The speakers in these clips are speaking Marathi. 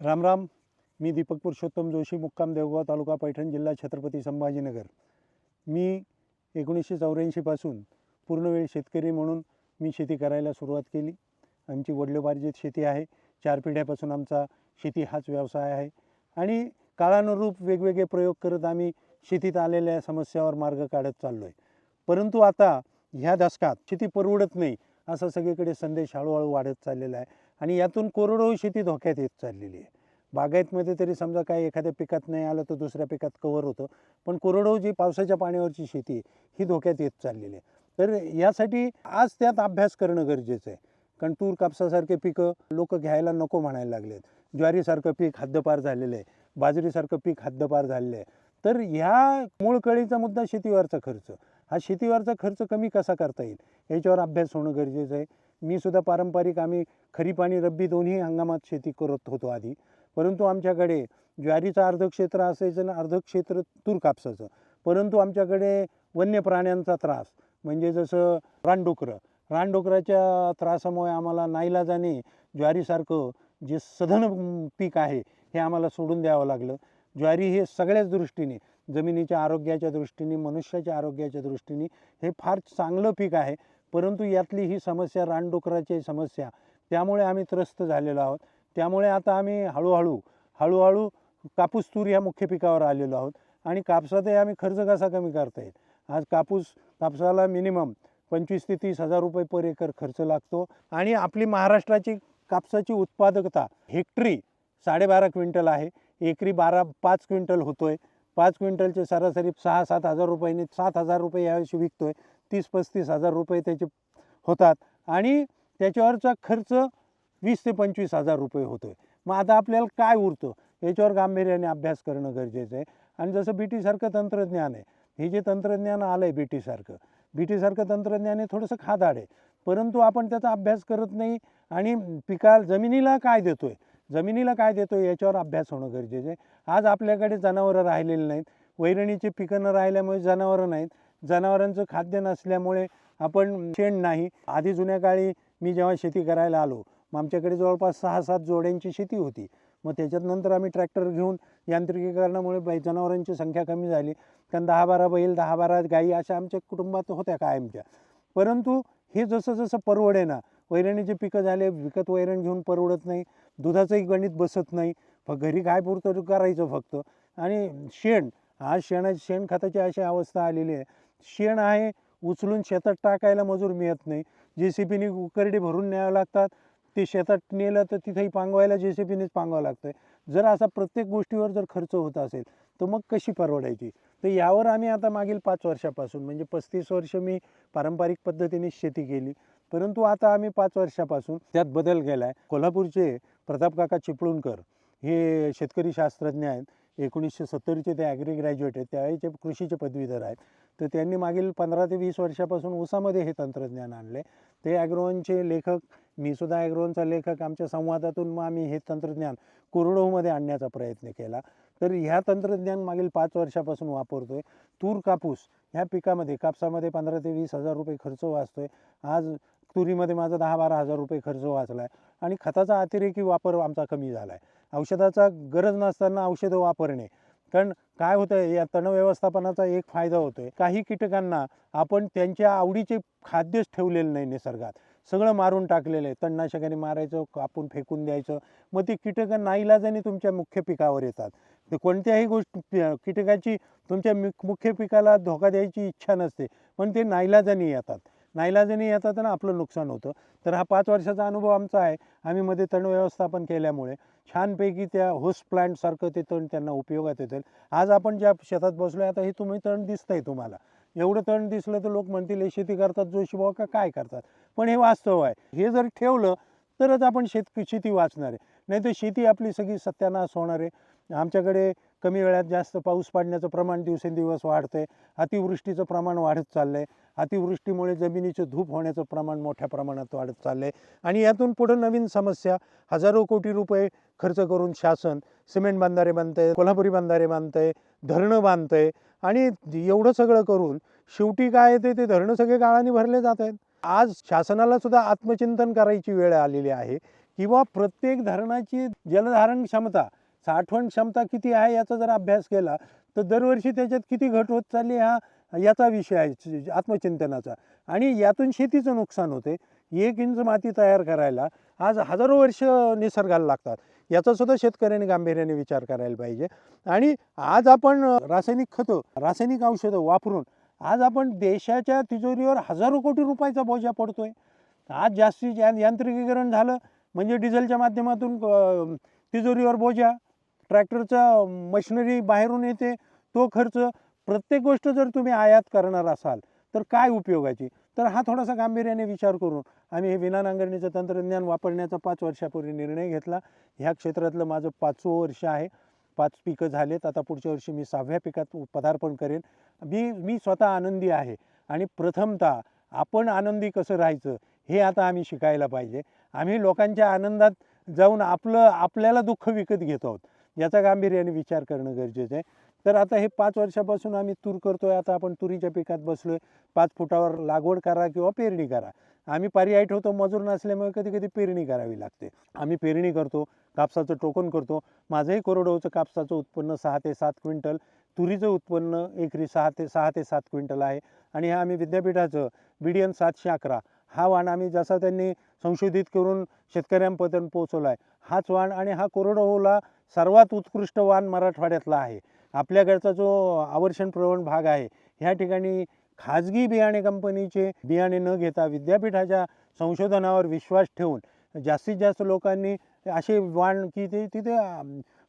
रामराम मी दीपक पुरुषोत्तम जोशी मुक्काम देवगाव तालुका पैठण जिल्हा छत्रपती संभाजीनगर. मी एकोणीसशे चौऱ्याऐंशीपासून पूर्णवेळ शेतकरी म्हणून मी शेती करायला सुरुवात केली. आमची वडिलोपार्जित शेती आहे. चार पिढ्यापासून आमचा शेती हाच व्यवसाय आहे. आणि काळानुरूप वेगवेगळे प्रयोग करत आम्ही शेतीत आलेल्या समस्यावर मार्ग काढत चाललो आहे परंतु आता ह्या दशकात शेती परवडत नाही असा सगळीकडे संदेश हळूहळू वाढत चाललेला आहे. आणि यातून कोरडवाहू शेती धोक्यात येत चाललेली आहे. बागायतमध्ये तरी समजा काय एखाद्या पिकात नाही आलं तर दुसऱ्या पिकात कवर होतं. पण कोरडवाहू जी पावसाच्या पाण्यावरची शेती ही धोक्यात येत चाललेली आहे. तर यासाठी आज त्यात अभ्यास करणं गरजेचं आहे. कारण तूर कापसासारखे पिकं लोक घ्यायला नको म्हणायला लागलेत. ज्वारीसारखं पीक हद्दपार झालेलं आहे. बाजरीसारखं पीक हद्दपार झालेलं आहे. तर ह्या मूळ कळीचा मुद्दा शेतीवरचा खर्च. हा शेतीवरचा खर्च कमी कसा करता येईल? याच्यावर अभ्यास होणं गरजेचं आहे. मी सुद्धा पारंपरिक आम्ही खरीप आणि रब्बी दोन्ही हंगामात शेती करत होतो आधी. परंतु आमच्याकडे ज्वारीचं अर्ध क्षेत्र असायचं आणि अर्ध क्षेत्र तूर कापसाचं. परंतु आमच्याकडे वन्य प्राण्यांचा त्रास म्हणजे जसं रानडुकरं. रानडुकराच्या त्रासामुळे आम्हाला नाईलाजाने ज्वारीसारखं जे सधन पीक आहे हे आम्हाला सोडून द्यावं लागलं. ज्वारी हे सगळ्याच दृष्टीने जमिनीच्या आरोग्याच्या दृष्टीने मनुष्याच्या आरोग्याच्या दृष्टीने हे फार चांगलं पीक आहे. परंतु यातली ही समस्या रानडुकराची समस्या. त्यामुळे आम्ही त्रस्त झालेलो आहोत. त्यामुळे आता आम्ही हळूहळू हळूहळू कापूस तूर या मुख्य पिकावर आलेलो आहोत. आणि कापसातही आम्ही खर्च कसा कमी करता येईल? आज कापूस कापसाला मिनिमम पंचवीस ते तीस हजार रुपये पर एकर खर्च लागतो. आणि आपली महाराष्ट्राची कापसाची उत्पादकता हेक्टरी साडेबारा क्विंटल आहे. एकरी बारा पाच क्विंटल होतो आहे पाच क्विंटलचे सरासरी सहा सात हजार रुपयांनी सात हजार रुपये यावर्षी विकतोय. तीस पस्तीस हजार रुपये त्याचे होतात. आणि त्याच्यावरचा खर्च वीस ते पंचवीस हजार रुपये होतोय. मग आता आपल्याला काय उरतं? याच्यावर गांभीर्याने अभ्यास करणं गरजेचं आहे. आणि जसं बी टीसारखं तंत्रज्ञान आहे. हे जे तंत्रज्ञान आलं आहे बी टीसारखं बी टीसारखं तंत्रज्ञान हे थोडंसं खादाड आहे. परंतु आपण त्याचा अभ्यास करत नाही आणि पिका जमिनीला काय देतो आहे जमिनीला काय देतो याच्यावर अभ्यास होणं गरजेचं आहे. आज आपल्याकडे जनावरं राहिलेली नाहीत. वैरणीची पिकं न राहिल्यामुळे जनावरं नाहीत. जनावरांचं खाद्य नसल्यामुळे आपण शेण नाही. आधी जुन्या काळी मी जेव्हा शेती करायला आलो मग आमच्याकडे जवळपास सहा सात जोड्यांची शेती होती. मग त्याच्यात नंतर आम्ही ट्रॅक्टर घेऊन यांत्रिकीकरणामुळे बै जनावरांची संख्या कमी झाली. कारण दहा बारा बैल दहा बारा गाई अशा आमच्या कुटुंबात होत्या कायमच्या. परंतु हे जसं जसं परवडे ना वैरणीचे पिकं झाले विकत वैरण घेऊन परवडत नाही दुधाचंही गणित बसत नाही फक्त घरी काय पुरतं करायचं फक्त. आणि शेण आज शेण शेणखताची अशी अवस्था आलेली आहे. शेण आहे उचलून शेतात टाकायला मजूर मिळत नाही. जे सी पीने उकरडी भरून न्यावं लागतात. ते शेतात नेलं तर तिथेही पांगवायला जे सी पीनेच पांगवावं लागतं जर असा प्रत्येक गोष्टीवर जर खर्च होत असेल तर मग कशी परवडायची? तर यावर आम्ही आता मागील पाच वर्षापासून म्हणजे पस्तीस वर्ष मी पारंपरिक पद्धतीने शेती केली. परंतु आता आम्ही पाच वर्षापासून त्यात बदल केला आहे कोल्हापूरचे प्रतापकाका चिपळूणकर हे शेतकरी शास्त्रज्ञ आहेत. एकोणीसशे सत्तरचे ते ॲग्री ग्रॅज्युएट आहेत. त्यावेळेचे कृषीचे पदवीधर आहेत. तर त्यांनी मागील पंधरा ते वीस वर्षापासून ऊसामध्ये हे तंत्रज्ञान आणले ते ॲग्रोनचे लेखक मी सुद्धा ॲग्रोनचा लेखक. आमच्या संवादातून मग आम्ही हे तंत्रज्ञान कोरडोमध्ये आणण्याचा प्रयत्न केला. तर ह्या तंत्रज्ञान मागील पाच वर्षापासून वापरतोय. तूर कापूस ह्या पिकामध्ये कापसामध्ये पंधरा ते वीस हजार रुपये खर्च वाचतोय. आज तुरीमध्ये माझा दहा बारा हजार रुपये खर्च वाचला आहे आणि खताचा अतिरेकी वापर आमचा कमी झाला आहे औषधाचा गरज नसताना औषधं वापरणे. कारण काय होतं या तण व्यवस्थापनाचा एक फायदा होतोय. काही कीटकांना आपण त्यांच्या आवडीचे खाद्यच ठेवलेलं नाही निसर्गात. सगळं मारून टाकलेलं आहे. तणनाशकाने मारायचं कापून फेकून द्यायचं. मग ते कीटकं नाईलाजाने तुमच्या मुख्य पिकावर येतात. तर कोणत्याही गोष्ट कीटकाची तुमच्या मुख्य पिकाला धोका द्यायची इच्छा नसते. पण ते नाईलाजाने येतात. नाईलाजाने येतात ना आपलं नुकसान होतं. तर हा पाच वर्षाचा अनुभव आमचा आहे. आम्ही मध्ये तण व्यवस्थापन केल्यामुळे छानपैकी त्या होस प्लांटसारखं ते तण त्यांना उपयोगात येतील आज आपण ज्या शेतात बसलो आता हे तुम्ही तण दिसतंय तुम्हाला. एवढं तण दिसलं तर लोक म्हणतील हे शेती करतात जोशी बाबा का काय करतात? पण हे वास्तव आहे. हे जर ठेवलं तरच आपण शेत शेती वाचणार आहे. नाही तर शेती आपली सगळी सत्यानाश होणार आहे. आमच्याकडे कमी वेळात जास्त पाऊस पडण्याचं प्रमाण दिवसेंदिवस वाढतं आहे अतिवृष्टीचं प्रमाण वाढत चाललं आहे अतिवृष्टीमुळे जमिनीचं धूप होण्याचं प्रमाण मोठ्या प्रमाणात वाढत चाललं आहे आणि यातून पुढं नवीन समस्या हजारो कोटी रुपये खर्च करून शासन सिमेंट बांधारे बांधतंय कोल्हापुरी बांधारे बांधतंय धरणं बांधतंय. आणि एवढं सगळं करून शेवटी काय येते ते धरणं सगळे गाळाने भरले जात आहेत. आज शासनाला सुद्धा आत्मचिंतन करायची वेळ आलेली आहे. किंवा प्रत्येक धरणाची जलधारण क्षमता साठवण क्षमता किती आहे याचा जर अभ्यास केला तर दरवर्षी त्याच्यात किती घट होत चालली हा याचा विषय आहे आत्मचिंतनाचा. आणि यातून शेतीचं नुकसान होते. एक इंच माती तयार करायला आज हजारो वर्ष निसर्गाला लागतात. याचासुद्धा शेतकऱ्याने शेतकऱ्यांनी गांभीर्याने विचार करायला पाहिजे. आणि आज आपण रासायनिक खतं रासायनिक औषधं वापरून आज आपण देशाच्या तिजोरीवर हजारो कोटी रुपयाचा बोजा पडतो आहे आज जास्तीत यांत्रिकीकरण झालं म्हणजे डिझेलच्या माध्यमातून तिजोरीवर बोजा ट्रॅक्टरचा मशिनरी बाहेरून येते तो खर्च प्रत्येक गोष्ट जर तुम्ही आयात करणार असाल तर काय उपयोगाची? तर हा थोडासा गांभीर्याने विचार करून आम्ही हे विना नांगरणीचं तंत्रज्ञान वापरण्याचा पाच वर्षापूर्वी निर्णय घेतला. ह्या क्षेत्रातलं माझं पाचवं वर्ष आहे. पाच पिकं झालेत. आता पुढच्या वर्षी मी सहाव्या पिकात पदार्पण करेन. मी मी स्वतः आनंदी आहे. आणि प्रथमतः आपण आनंदी कसं राहायचं हे आता आम्ही शिकायला पाहिजे. आम्ही लोकांच्या आनंदात जाऊन आपलं आपल्याला दुःख विकत घेतो आहोत. याचा गांभीर्याने विचार करणं गरजेचं आहे. तर आता हे पाच वर्षापासून आम्ही तूर करतो आहे आता आपण तुरीच्या पिकात बसलो आहे पाच फुटावर लागवड करा किंवा पेरणी करा. आम्ही पर्याय ठेवतो. मजूर नसल्यामुळे कधी कधी पेरणी करावी लागते. आम्ही पेरणी करतो. कापसाचं टोकन करतो. माझंही कोरडवचं कापसाचं उत्पन्न सहा ते सात क्विंटल तुरीचं उत्पन्न एकरी सहा ते सहा ते सात क्विंटल आहे. आणि हे आम्ही विद्यापीठाचं बी डी एन सातशे अकरा हा वाण आम्ही जसा त्यांनी संशोधित करून शेतकऱ्यांपर्यंत पोहोचवला आहे. हाच वाण आणि हा कोरडवाहूला सर्वात उत्कृष्ट वाण मराठवाड्यातला आहे. आपल्याकडचा जो आवर्षण प्रवण भाग आहे ह्या ठिकाणी खाजगी बियाणे कंपनीचे बियाणे न घेता विद्यापीठाच्या संशोधनावर विश्वास ठेवून जास्तीत जास्त लोकांनी असे वाण की ते तिथे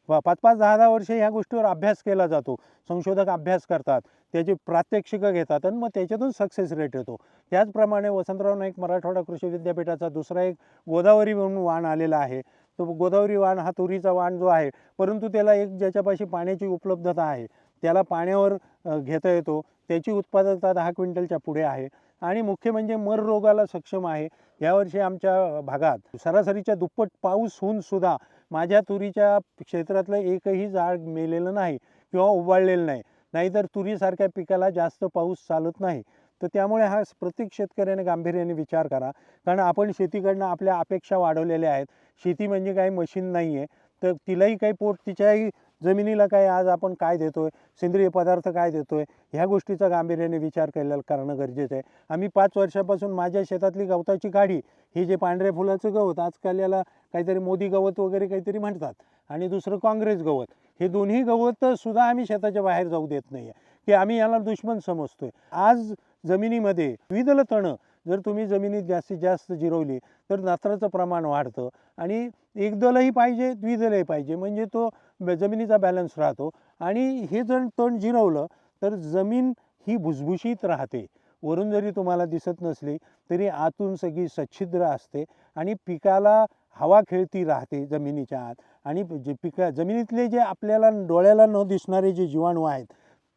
पाच पाच दहा दहा वर्षे ह्या गोष्टीवर अभ्यास केला जातो. संशोधक अभ्यास करतात. त्याची प्रात्यक्षिकं घेतात आणि मग त्याच्यातून सक्सेस रेट येतो. त्याचप्रमाणे वसंतराव नाईक मराठवाडा कृषी विद्यापीठाचा दुसरा एक गोदावरी म्हणून वाण आलेला आहे. तो गोदावरी वाण हा तुरीचा वाण जो आहे परंतु त्याला एक ज्याच्यापाशी पाण्याची उपलब्धता आहे त्याला पाण्यावर घेता येतो. त्याची उत्पादकता दहा क्विंटलच्या पुढे आहे. आणि मुख्य म्हणजे मर रोगाला सक्षम आहे. यावर्षी आमच्या भागात सरासरीच्या दुप्पट पाऊस होऊन सुद्धा माझ्या तुरीच्या क्षेत्रातलं एकही झाड मेलेलं नाही किंवा उबाळलेलं नाही. नाहीतर तुरीसारख्या पिकाला जास्त पाऊस चालत नाही. तर त्यामुळे हा प्रत्येक शेतकऱ्याने गांभीर्याने विचार करा. कारण आपण शेतीकडनं आपल्या अपेक्षा वाढवलेल्या आहेत. शेती म्हणजे काही मशीन नाही आहे तर तिलाही काही पोट तिच्याही जमिनीला काय आज आपण काय देतो आहे सेंद्रिय पदार्थ काय देतो आहे ह्या गोष्टीचा गांभीर्याने विचार केलेला करणं गरजेचं आहे. आम्ही पाच वर्षापासून माझ्या शेतातली गवताची काढी हे जे पांढऱ्या फुलाचं गवत आजकाल याला काहीतरी मोदी गवत वगैरे काहीतरी म्हणतात आणि दुसरं काँग्रेस गवत. हे दोन्ही गवत सुद्धा आम्ही शेताच्या बाहेर जाऊ देत नाही आहे की आम्ही याला दुश्मन समजतो आहे आज जमिनीमध्ये द्विदल तणं जर तुम्ही जमिनीत जास्तीत जास्त जिरवली तर नात्राचं प्रमाण वाढतं. आणि एकदलही पाहिजे द्विदलही पाहिजे. म्हणजे तो जमिनीचा बॅलन्स राहतो. आणि हे जर तण जिरवलं तर जमीन ही भुसभुशीत राहते. वरून जरी तुम्हाला दिसत नसली तरी आतून सगळी सच्छिद्र असते. आणि पिकाला हवा खेळती राहते जमिनीच्या आत. आणि जे पिका जमिनीतले जे आपल्याला डोळ्याला न दिसणारे जे जीवाणू आहेत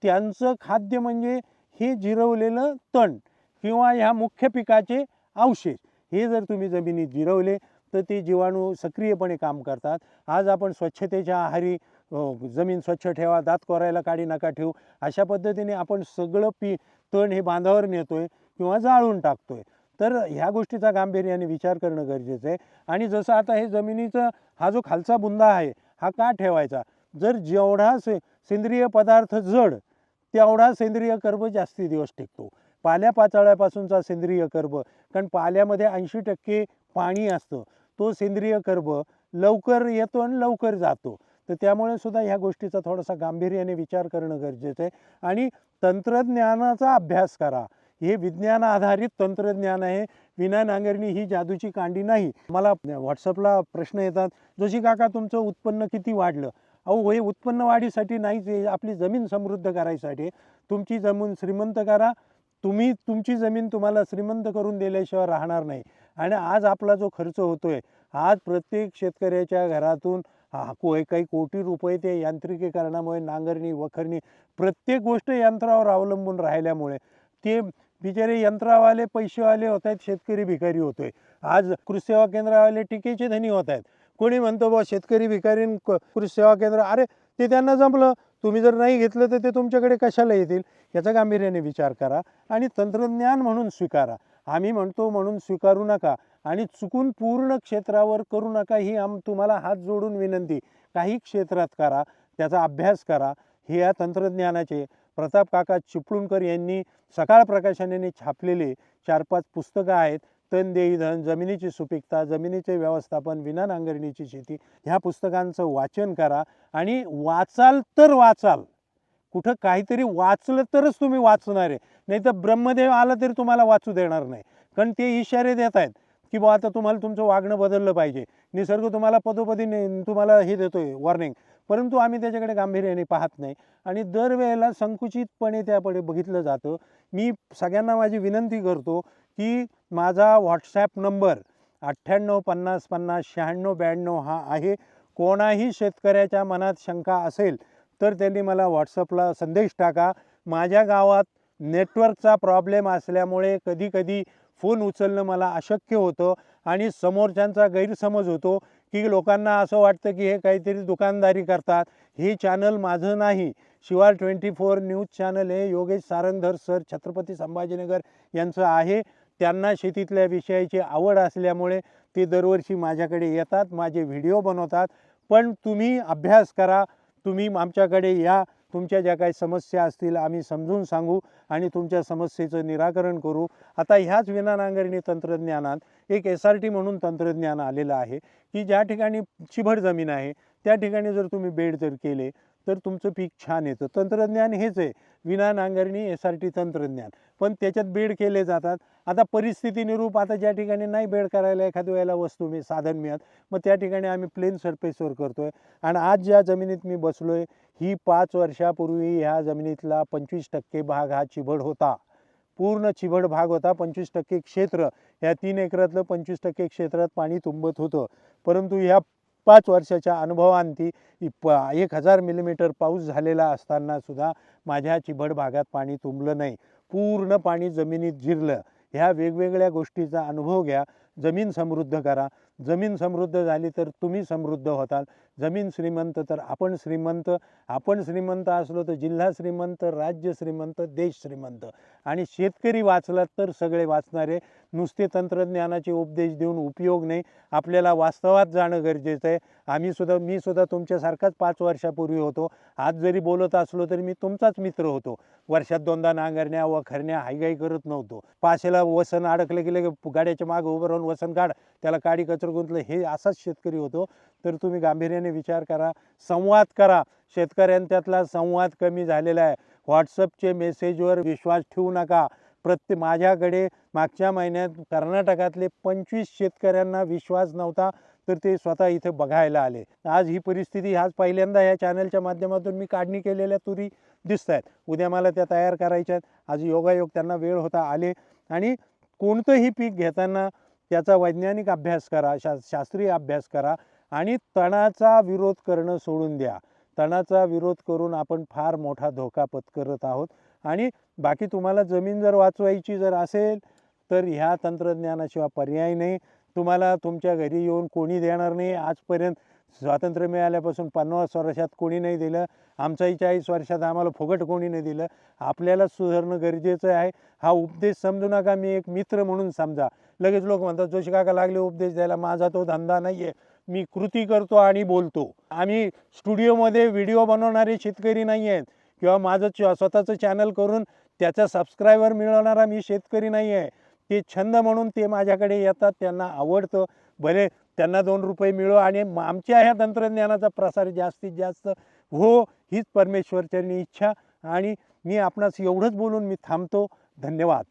त्यांचं खाद्य म्हणजे हे जिरवलेलं तण. किंवा ह्या मुख्य पिकाचे अवशेष. हे जर तुम्ही जमिनीत जिरवले तर ते जीवाणू सक्रियपणे काम करतात. आज आपण स्वच्छतेच्या आहारी जमीन स्वच्छ ठेवा दात कोरायला काढी नका ठेवू अशा पद्धतीने आपण सगळं पी तण हे बांधावर नेतोय किंवा जाळून टाकतोय. तर ह्या गोष्टीचा गांभीर्याने विचार करणं गरजेचं आहे. आणि जसं आता हे जमिनीचं हा जो खालचा बुंदा आहे हा का ठेवायचा? जर जेवढा से सेंद्रिय पदार्थ जड तेवढा सेंद्रिय कर्ब जास्ती दिवस टिकतो. पाल्या पाचाळ्यापासूनचा सेंद्रिय कर्ब कारण पाल्यामध्ये ऐंशी टक्के पाणी असतं. तो सेंद्रिय कर्ब लवकर येतो आणि लवकर जातो. तर त्यामुळे सुद्धा ह्या गोष्टीचा थोडासा गांभीर्याने विचार करणं गरजेचं आहे. आणि तंत्रज्ञानाचा अभ्यास करा. हे विज्ञान आधारित तंत्रज्ञान आहे. विना नांगरणी ही जादूची कांडी नाही. मला व्हॉट्सअपला प्रश्न येतात जोशी काका तुमचं उत्पन्न किती वाढलं? अहो हे उत्पन्न वाढीसाठी नाहीच आपली जमीन समृद्ध करायसाठी. तुमची जमीन श्रीमंत करा. तुम्ही तुमची जमीन तुम्हाला श्रीमंत करून दिल्याशिवाय राहणार नाही. आणि आज आपला जो खर्च होतोय आज प्रत्येक शेतकऱ्याच्या घरातून हा को काही कोटी रुपये ते यांत्रिकीकरणामुळे नांगरणी वखरणी प्रत्येक गोष्ट यंत्रावर अवलंबून राहिल्यामुळे ते बिचारे यंत्रावाले पैसेवाले होत आहेत शेतकरी भिकारी होतोय. आज कृषी सेवा केंद्रावाले टीकेचे धनी होत आहेत. कोणी म्हणतो बा शेतकरी भिकारी क- कृषी सेवा केंद्र अरे ते त्यांना जमलं. तुम्ही जर नाही घेतलं तर ते तुमच्याकडे कशाला येतील? याचा गांभीर्याने विचार करा आणि तंत्रज्ञान म्हणून स्वीकारा. आम्ही म्हणतो म्हणून स्वीकारू नका आणि चुकून पूर्ण क्षेत्रावर करू नका ही आम तुम्हाला हात जोडून विनंती. काही क्षेत्रात करा त्याचा अभ्यास करा. हे या तंत्रज्ञानाचे. प्रताप काका चिपळूणकर यांनी सकाळ प्रकाशनाने छापलेले चार पाच पुस्तकं आहेत. तन देई धन जमिनीची सुपीकता जमिनीचे व्यवस्थापन विना नांगरणीची शेती ह्या पुस्तकांचं वाचन करा आणि वाचाल तर वाचाल. कुठं काहीतरी वाचलं तरच तुम्ही वाचणार. आहे नाही तर ब्रह्मदेव आला तरी तुम्हाला वाचू देणार नाही. कारण ते इशारे देत आहेत की बुवा आता तुम्हाला तुमचं वागणं बदललं पाहिजे. निसर्ग तुम्हाला पदोपदी तुम्हाला हे देतोय वॉर्निंग परंतु आम्ही त्याच्याकडे गांभीर्याने पाहत नाही. आणि दरवेळेला संकुचितपणे त्याकडे बघितलं जातं. मी सगळ्यांना माझी विनंती करतो की माझा व्हॉट्सॲप नंबर अठ्ठ्याण्णव पन्नास पन्नास शहाण्णव ब्याण्णव हा आहे. कोणाही शेतकऱ्याच्या मनात शंका असेल तर त्यांनी मला व्हॉट्सअपला संदेश टाका. माझ्या गावात नेटवर्कचा प्रॉब्लेम असल्यामुळे कधीकधी फोन उचलणं मला अशक्य होतं आणि समोरच्यांचा गैरसमज होतो की लोकांना असं वाटतं की हे काहीतरी दुकानदारी करतात. हे चॅनल माझं नाही. शिवाय ट्वेंटी फोर न्यूज चॅनल हे योगेश सारंगधर सर छत्रपती संभाजीनगर यांचं आहे. त्यांना शेतीतल्या विषयाची आवड असल्यामुळे ते दरवर्षी माझ्याकडे येतात माझे व्हिडिओ बनवतात. पण तुम्ही अभ्यास करा तुम्ही आमच्याकडे या तुमच्या ज्या काही समस्या असतील आम्ही समजून सांगू आणि तुमच्या समस्येचं निराकरण करू. आता ह्याच विना नांगरणी तंत्रज्ञानात एक एस आर टी म्हणून तंत्रज्ञान आलेलं आहे की ज्या ठिकाणी चिभड जमीन आहे त्या ठिकाणी जर तुम्ही बेड जर केले तर तुमचं पीक छान येतं. तंत्रज्ञान हेच आहे. विना नांगरणी एस आर टी तंत्रज्ञान. पण त्याच्यात बेड केले जातात. आता परिस्थितीनुरूप आता ज्या ठिकाणी नाही बेड करायला एखाद्या वेळेला वस्तू मी साधन मिळत मग त्या ठिकाणी आम्ही प्लेन सरफेसवर करतो आहे आणि आज ज्या जमिनीत मी बसलो आहे ही पाच वर्षापूर्वी ह्या जमिनीतला पंचवीस टक्के भाग हा चिबड होता. पूर्ण चिबड भाग होता. पंचवीस टक्के क्षेत्र. ह्या तीन एकरातलं पंचवीस टक्के क्षेत्रात पाणी तुंबत होतं. परंतु ह्या पाच वर्षाच्या अनुभवांती प एक हजार मिलीमीटर पाऊस झालेला असताना सुद्धा माझ्या चिबड भागात पाणी तुंबलं नाही. पूर्ण पाणी जमिनीत जिरलं ह्या वेगवेगळ्या गोष्टीचा अनुभव घ्या. जमीन समृद्ध करा. जमीन समृद्ध झाली तर तुम्ही समृद्ध होताल. जमीन श्रीमंत तर आपण श्रीमंत आपण श्रीमंत असलो तर जिल्हा श्रीमंत राज्य श्रीमंत देश श्रीमंत. आणि शेतकरी वाचलात तर सगळे वाचणारे. नुसते तंत्रज्ञानाचे उपदेश देऊन उपयोग नाही. आपल्याला वास्तवात जाणं गरजेचं आहे. आम्ही सुद्धा मी सुद्धा तुमच्यासारखाच पाच वर्षापूर्वी होतो. आज जरी बोलत असलो तरी मी तुमचाच मित्र होतो. वर्षात दोनदा नांगरण्या वखरण्या हायगाई करत नव्हतो. पाशेला वसन अडकलं गेलं की गाड्याच्या मागं उभं राहून वसन काढ. त्याला काडी कचर गुंतलं. हे असाच शेतकरी होतो. तर तुम्ही गांभीर्याने विचार करा संवाद करा. शेतकऱ्यांच्यातला संवाद कमी झालेला आहे. व्हॉट्सअपचे मेसेजवर विश्वास ठेवू नका. प्रत्येक माझ्याकडे मागच्या महिन्यात कर्नाटकातले पंचवीस शेतकऱ्यांना विश्वास नव्हता तर ते स्वतः इथे बघायला आले. आज ही परिस्थिती आज पहिल्यांदा या चॅनलच्या माध्यमातून मी काढणी केलेल्या तुरी दिसत आहेत उद्या मला त्या तयार करायच्या आहेत. आज योगायोग त्यांना वेळ होता आले. आणि कोणतंही पीक घेताना त्याचा वैज्ञानिक अभ्यास करा शा शास्त्रीय अभ्यास करा. आणि तणाचा विरोध करणं सोडून द्या. तणाचा विरोध करून आपण फार मोठा धोका पत्करत आहोत. आणि बाकी तुम्हाला जमीन जर वाचवायची जर असेल तर ह्या तंत्रज्ञानाशिवाय पर्याय नाही. तुम्हाला तुमच्या घरी येऊन कोणी देणार नाही. आजपर्यंत स्वातंत्र्य मिळाल्यापासून पन्नास वर्षात कोणी नाही दिलं. आमचाही चाळीस वर्षात आम्हाला फुकट कोणी नाही दिलं. आपल्याला सुधारणं गरजेचं आहे. हा उपदेश समजू नका. मी एक मित्र म्हणून समजा. लगेच लोक म्हणतात जोशी काका लागले उपदेश द्यायला. माझा तो धंदा नाही आहे मी कृती करतो आणि बोलतो. आम्ही स्टुडिओमध्ये व्हिडिओ बनवणारे शेतकरी नाही आहेत. किंवा माझं च स्वतःचं चॅनल करून त्याचा सबस्क्रायबर मिळवणारा मी शेतकरी नाही आहे. ते छंद म्हणून ते माझ्याकडे येतात त्यांना आवडतं. भले त्यांना दोन रुपये मिळो आणि आमच्या ह्या तंत्रज्ञानाचा प्रसार जास्तीत जास्त हो हीच परमेश्वरचरणी इच्छा. आणि मी आपणास एवढंच बोलून मी थांबतो. धन्यवाद.